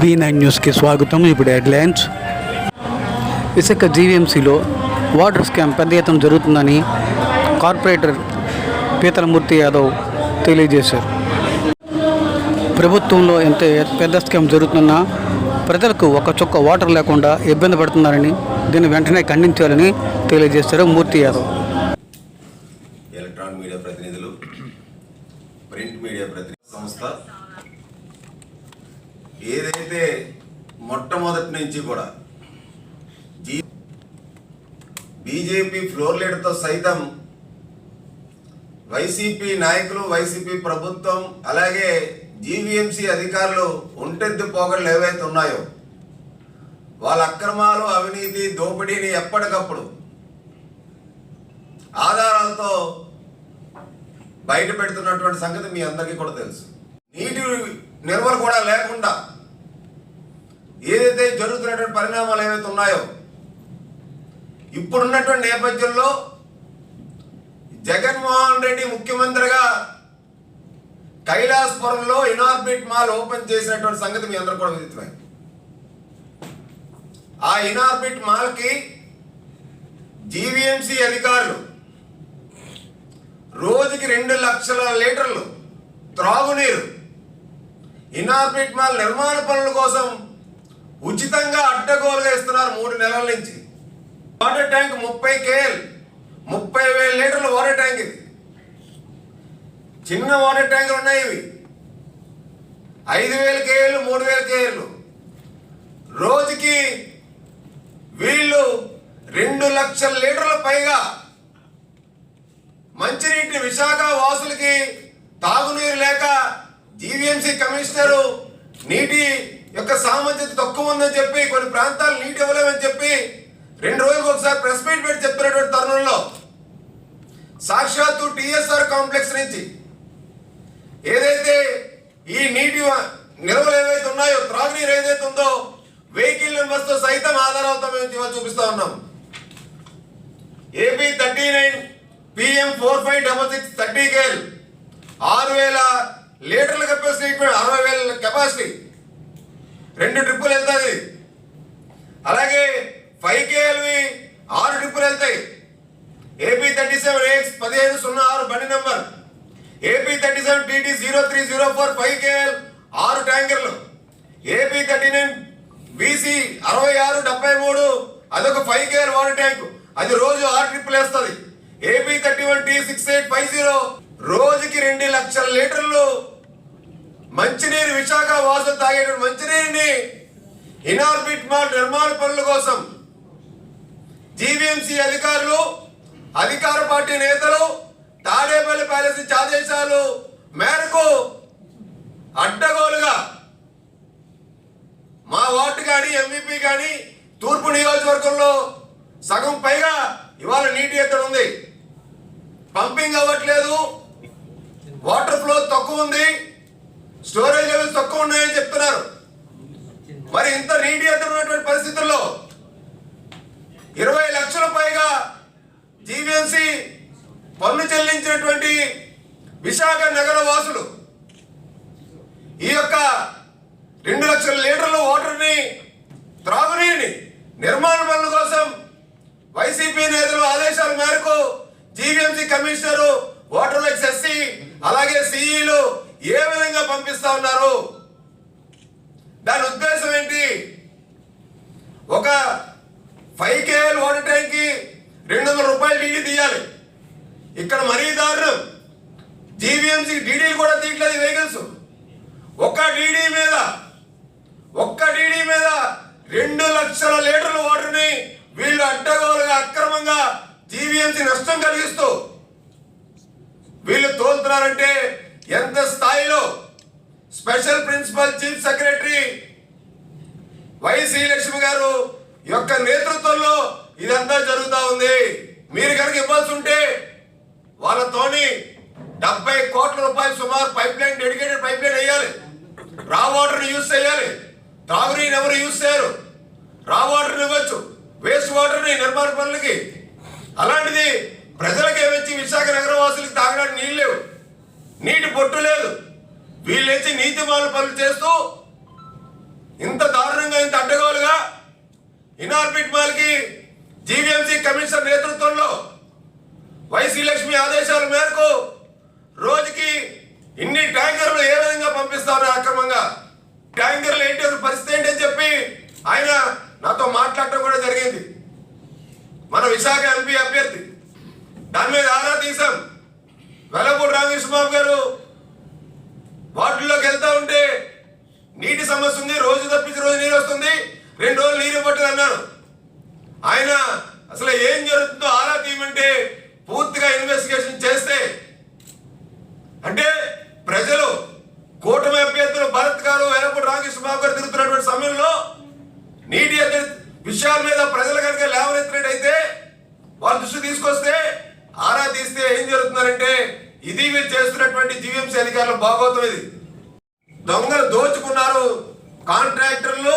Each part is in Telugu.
బీ నైన్ న్యూస్కి స్వాగతం. ఇప్పుడు హెడ్లైన్స్ విశాఖ జీవీఎంసీలో వాటర్ స్కామ్ పెద్ద ఎత్తున జరుగుతుందని కార్పొరేటర్ పీతలమూర్తి యాదవ్ తెలియజేశారు. ప్రభుత్వంలో ఎంత పెద్ద స్కామ్ జరుగుతున్నా ప్రజలకు ఒక చుక్క వాటర్ లేకుండా ఇబ్బంది పడుతున్నారని దీన్ని వెంటనే ఖండించాలని తెలియజేశారు మూర్తి యాదవ్. ఎలక్ట్రానిక్ మీడియా ప్రతినిధులు ప్రింట్ మీడియా ప్రతినిధి సంస్థ ఏదైతే మొట్టమొదటి నుంచి కూడా జీ బీజేపీ ఫ్లోర్ లీడర్తో సైతం వైసీపీ నాయకులు వైసీపీ ప్రభుత్వం అలాగే జీవీఎంసీ అధికారులు ఒంటెద్దు పోగళ్ళు ఏవైతే ఉన్నాయో వాళ్ళ అక్రమాలు అవినీతి దోపిడీని ఎప్పటికప్పుడు ఆధారాలతో బయట పెడుతున్నటువంటి సంగతి మీ అందరికీ కూడా తెలుసు. నీటి నిల్వలు కూడా లేకుండా ఏదైతే జరుగుతున్నటువంటి పరిణామాలు ఏవైతే ఉన్నాయో ఇప్పుడున్నటువంటి నేపథ్యంలో జగన్మోహన్ రెడ్డి ముఖ్యమంత్రిగా కైలాసపురంలో ఇనార్బిట్ మాల్ ఓపెన్ చేసినటువంటి సంగతి మీ అందరూ కూడా విదితమే ఆ ఇనార్బిట్ మాల్కి జీవీఎంసీ అధికారులు రోజుకి రెండు లక్షల లీటర్లు త్రాగునీరు ఇనార్బిట్ మాల్ నిర్మాణ పనుల కోసం ఉచితంగా అడ్డగోలుగా ఇస్తున్నారు మూడు నెలల నుంచి. వాటర్ ట్యాంక్ ముప్పై కేఎల్ ముప్పై వేల లీటర్ల వాటర్ ట్యాంక్ ఇది. చిన్న వాటర్ ట్యాంకులు ఉన్నాయి ఇవి. ఐదు వేల కేఎల్ మూడు వేల కేఎల్. రోజుకి వీళ్ళు రెండు లక్షల లీటర్ల పైగా మంచినీటిని విశాఖ వాసులకి తాగునీరు లేక జీవీఎంసీ కమిషనరు నీటి యొక్క సామర్థ్యత తక్కువ ఉందని చెప్పి కొన్ని ప్రాంతాలు నీటి ఇవ్వలేమని చెప్పి రెండు రోజులకు ఒకసారి ప్రెస్ మీట్ పెట్టి చెప్తున్నటువంటి తరుణంలో సాక్షాత్తు టిఎస్ఆర్ కాంప్లెక్స్ నుంచి ఏదైతే ఈ నీటి నిల్వలు ఏవైతే ఉన్నాయో త్రాగునీరు ఏదైతే ఉందో వెహికల్ నెంబర్స్తో సైతం ఆధారాలతో మేము చూపిస్తా ఉన్నాం. AP thirty nine PM four five double six thirty Khel ఆరు వేల లీటర్ల కెపాసిటీ అరవై వేల కెపాసిటీ. రెండు ట్రిప్పులు వెళ్తుంది అలాగే ఫైవ్ కేఎల్వి ఆరు ట్రిప్పులు వెళ్తాయి. ఏపీ థర్టీ సెవెన్ ఎక్స్ పదిహేను సున్నా ఆరు బండి number AP thirty seven TT zero three zero four five KL ఆరు ట్యాంకర్లు. ఏపీ థర్టీ నైన్ బీసీ అరవై ఆరు డెబ్బై మూడు అదొక ఫైవ్ కేఎల్ వాటర్ ట్యాంక్. అది రోజు ఆరు ట్రిప్పులు వేస్తుంది. AP thirty one T six eight five zero రోజుకి రెండు లక్షల లీటర్లు మంచినీరు విశాఖ వాసులు తాగేటువంటి మంచినీరుని ఇనార్బిట్ మాల్ నిర్మాణ పనుల కోసం జీవీఎంసీ అధికారులు అధికార పార్టీ నేతలు తాడేపల్లి ప్యాలెస్ నుంచి ఆదేశాలు మేరకు అడ్డగోలుగా మా వార్డు కానీ ఎంవీపీ కానీ తూర్పు నియోజకవర్గంలో సగం పైగా ఇవాళ నీటి ఎత్తడి ఉంది. పంపింగ్ అవ్వట్లేదు. వాటర్ ఫ్లో తక్కువ ఉంది. స్టోరేజ్ లెవెల్స్ తక్కువ ఉన్నాయని చెప్తున్నారు. మరి ఇంత నీటి ఉన్నటువంటి పరిస్థితుల్లో ఇరవై లక్షల పైగా జీవీఎంసీ పన్ను చెల్లించినటువంటి విశాఖ నగర వాసులు ఈ యొక్క రెండు లక్షల లీటర్ల వాటర్ని త్రాగునీరుని నిర్మాణ పనుల కోసం వైసీపీ నేతలు ఆదేశాల మేరకు GVMC commissioner water works SC అలాగే సిఈలు ఏ విధంగా పంపిస్తా ఉన్నారు? దాని ఉద్దేశం ఏంటి? ఒక ఫైవ్ కేఎల్ వాటర్ రెండు వందల రూపాయలు డీడీ తీయాలి. ఇక్కడ మరీ దారుణం. జీవీఎంసీ డీడీలు కూడా తీయట్లేదు వెహికల్స్ ఒక్క డీడీ మీద ఒక్క డీడీ మీద రెండు లక్షల లీటర్ల వాటర్ని వీళ్ళు అడ్డగోలుగా అక్రమంగా జీవీఎంసీ నష్టం కలిగిస్తూ వీళ్ళు తోలుతున్నారంటే ఎంత స్థాయిలో special principal chief secretary Y Srilakshmi గారు యొక్క నేతృత్వంలో ఇదంతా జరుగుతూ ఉంది. మీరు కనుక ఇవ్వాల్సి ఉంటే వాళ్ళతోని డెబ్బై కోట్ల రూపాయలు సుమారు pipe line dedicated pipe line వేయాలి. రా వాటర్ యూజ్ చేయాలి. తాగునీరు ఎవరు యూజ్ చేయరు. రా వాటర్ ఇవ్వచ్చు. వేస్ట్ వాటర్ని నిర్మాణ పనులకి. అలాంటిది ప్రజలకు ఏమిచ్చి విశాఖ నగరవాసులకి తాగడానికి నీళ్ళు లేవు. నీటి పొట్టు లేదు. వీళ్ళేసి నీతి మాల పనులు చేస్తూ ఇంత దారుణంగా ఇంత అడ్డగోలుగా ఇనార్బిట్ మాల్కి జీవీఎంసీ కమిషనర్ నేతృత్వంలో వైసీ లక్ష్మి ఆదేశాల మేరకు రోజుకి ఇన్ని ట్యాంకర్లు ఏ విధంగా పంపిస్తారు అక్రమంగా. ట్యాంకర్లు ఏంటి పరిస్థితి ఏంటి అని చెప్పి ఆయన నాతో మాట్లాడటం కూడా జరిగింది. మన విశాఖ ఎంపీ అభ్యర్థి. దాని మీద ఆరా తీసాం వెల్లపూడి రామకృష్ణబాబు గారు వాటిల్లోకి వెళ్తా ఉంటే నీటి సమస్య ఉంది రోజు తప్పించి రోజు నీరు వస్తుంది రెండు రోజులు నీరు పట్టదు అన్నాను ఆయన అసలు ఏం జరుగుతుందో ఆరా తీయమంటే పూర్తిగా ఇన్వెస్టిగేషన్ చేస్తే అంటే ప్రజలు కూటమి అభ్యర్థులు భరత్ గారు బాబు గారు తిరుగుతున్నటువంటి సమయంలో నీటి విషయాల మీద ప్రజలు కనుక లేవనెత్తినట్టయితే వాళ్ళ దృష్టి తీసుకొస్తే ఆరా తీస్తే ఏం జరుగుతుందంటే ఇది వీళ్ళు చేస్తున్నటువంటి జీవీఎంసీ అధికారులు బాగోతం ఇది. దొంగలు దోచుకున్నారు కాంట్రాక్టర్లు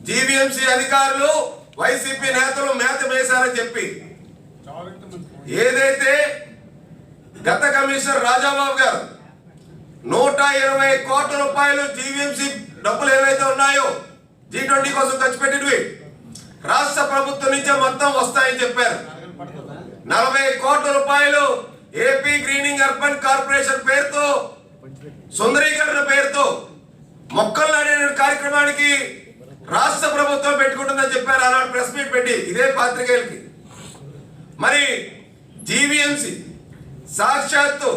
జీవీఎంసీ అధికారులు వైసీపీ నేతలు మేత వేశారని చెప్పి. ఏదైతే గత కమిషనర్ రాజాబాబు గారు నూట ఇరవై కోట్ల రూపాయలు జీవీఎంసీ డబ్బులు ఏవైతే ఉన్నాయో జీ ట్వంటీ కోసం ఖర్చు పెట్టినవి రాష్ట్ర ప్రభుత్వం నుంచే మొత్తం వస్తాయని చెప్పారు. నలభై కోట్ల రూపాయలు ఏపీ గ్రీనింగ్ అర్బన్ కార్పొరేషన్ పేరుతో సుందరీకరణ పేరుతో మొక్కలు నాడే కార్యక్రమానికి రాష్ట్ర ప్రభుత్వం పెట్టుకుంటుందని చెప్పారు. అలాంటి ప్రెస్ మీట్ పెట్టి ఇదే పాత్రికేయులకి. మరి జీవీఎంసీ సాక్షాత్తు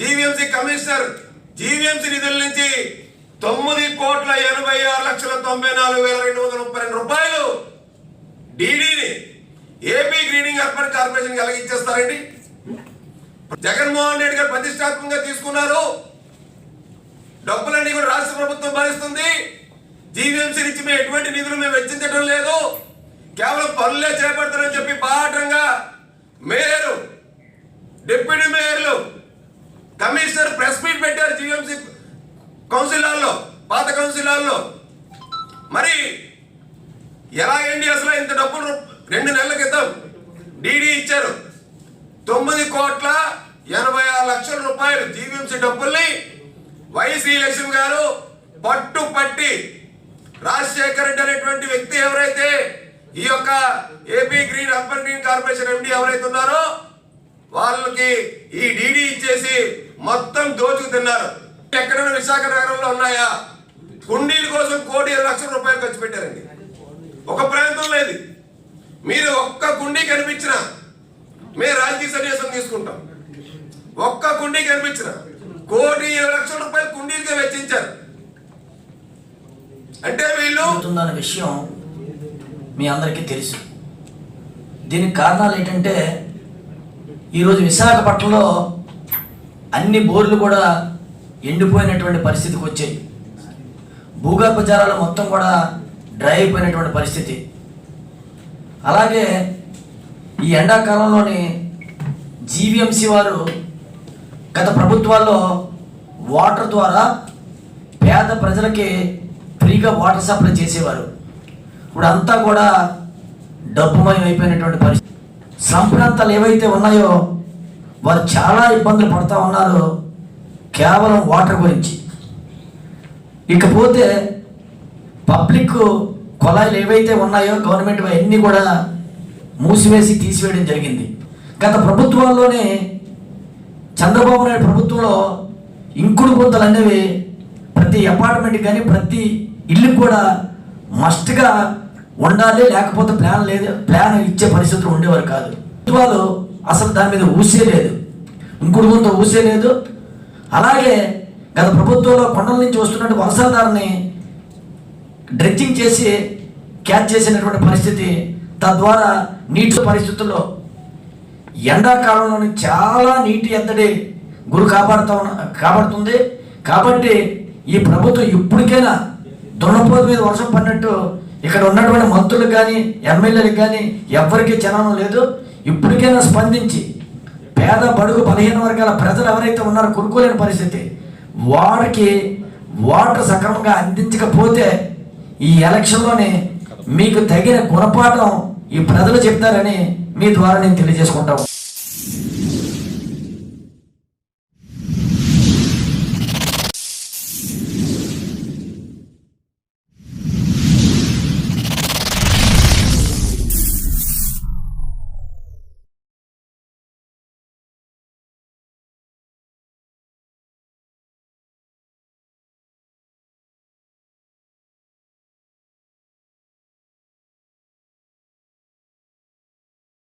జీవీఎంసీ కమిషనర్ జీవీఎంసీ నిధుల నుంచి తొమ్మిది కోట్ల ఎనభై ఆరు లక్షల తొంభై నాలుగు వేల రెండు వందల ముప్పై రెండు రూపాయలు డీడీని ఏపీ గ్రీనింగ్ అర్బన్ కార్పొరేషన్ కలిగించేస్తారండి జగన్మోహన్ రెడ్డి గారు ప్రతిష్టాత్మకంగా తీసుకున్నారు. డబ్బులన్నీ కూడా రాష్ట్ర ప్రభుత్వం భరిస్తుంది. జీవీఎంసీ నుంచి మేము ఎటువంటి నిధులు మేము వెచ్చించడం లేదు. కేవలం పనులే చేపడతారని చెప్పి పాఠంగా మేయరు డిప్యూటీ మేయర్లు కమిషనర్ ప్రెస్ మీట్ పెట్టారు జీవీఎంసీ కౌన్సిల్ హాల్లో పాత కౌన్సిల్ హాల్లో మరి ఎలాగండి అసలు ఇంత డబ్బులు రెండు నెలల క్రితం డీడీ ఇచ్చారు? తొమ్మిది కోట్ల ఎనభై ఆరు లక్షల రూపాయలు జీవీఎంసీ డబ్బుల్ని వైసీ లక్ష్మి గారు పట్టు పట్టి రాజశేఖర్ రెడ్డి అనేటువంటి వ్యక్తి ఎవరైతే ఈ యొక్క AP green urban green corporation MD ఎవరైతే ఉన్నారో వాళ్ళకి ఈ డీడీ ఇచ్చేసి మొత్తం దోచుకు తిన్నారు. ఎక్కడైనా విశాఖ నగరంలో ఉన్నాయా? కుండీల కోసం కోటి ఇరవై లక్షల రూపాయలు ఖర్చు పెట్టారండి. ఒక ప్రాంతం లేదు. మీరు ఒక్క కుండీ కనిపించిన మేము రాజకీయ సన్యాసం తీసుకుంటాం. ఒక్క కుండీ కనిపించిన కోటి ఇరవై లక్షల రూపాయలు కుండీలకే వెచ్చించారు. అంటే వీళ్ళు జరుగుతుందన్న విషయం మీ అందరికీ తెలుసు. దీనికి కారణాలు ఏంటంటే ఈరోజు విశాఖపట్నంలో అన్ని బోర్లు కూడా ఎండిపోయినటువంటి పరిస్థితికి వచ్చాయి. భూగర్భ జలాలు మొత్తం కూడా డ్రై అయిపోయినటువంటి పరిస్థితి. అలాగే ఈ ఎండాకాలంలోని జీవీఎంసీ వారు గత ప్రభుత్వాల్లో వాటర్ ద్వారా పేద ప్రజలకి ఫ్రీగా వాటర్ సప్లై చేసేవారు. ఇప్పుడు అంతా కూడా డబ్బుమయం అయిపోయినటువంటి పరిస్థితి. సంప్రాంతాలు ఏవైతే ఉన్నాయో వారు చాలా ఇబ్బందులు పడుతూ ఉన్నారు. కేవలం వాటర్ గురించి. ఇకపోతే పబ్లిక్ కుళాయిలు ఏవైతే ఉన్నాయో గవర్నమెంట్ అన్నీ కూడా మూసివేసి తీసివేయడం జరిగింది. గత ప్రభుత్వాల్లోనే చంద్రబాబు నాయుడు ప్రభుత్వంలో ఇంకుడు గుంతలు అనేవి ప్రతి అపార్ట్మెంట్ కానీ ప్రతి ఇల్లు కూడా మస్ట్గా ఉండాలి లేకపోతే ప్లాన్ లేదు ప్లాన్ ఇచ్చే పరిస్థితులు ఉండేవారు కాదు. ప్రభుత్వాలు అసలు దాని మీద ఊసే లేదు. ఇంకుడు గుంత ఊసే లేదు. అలాగే గత ప్రభుత్వంలో కొండల నుంచి వస్తున్నట్టు వర్షాధారని డ్రెడ్జింగ్ చేసి క్యాచ్ చేసినటువంటి పరిస్థితి తద్వారా నీటి పరిస్థితుల్లో ఎండాకాలంలోని చాలా నీటి ఎద్దడి గురి కాపాడుతూ ఉన్న కాపాడుతుంది. కాబట్టి ఈ ప్రభుత్వం ఇప్పటికైనా దున్నపోతు మీద వర్షం పడినట్టు ఇక్కడ ఉన్నటువంటి మంత్రులకు కానీ ఎమ్మెల్యేలకు కానీ ఎవ్వరికీ చలనం లేదు. ఇప్పటికైనా స్పందించి పేద బడుగు బలహీన వర్గాల ప్రజలు ఎవరైతే ఉన్నారో కొనుక్కోలేని పరిస్థితి. వారికి వాటర్ సక్రమంగా అందించకపోతే ఈ ఎలక్షన్లోనే మీకు తగిన గుణపాఠం ఈ ప్రజలు చెప్తారని మీ ద్వారా నేను తెలియజేసుకుంటాను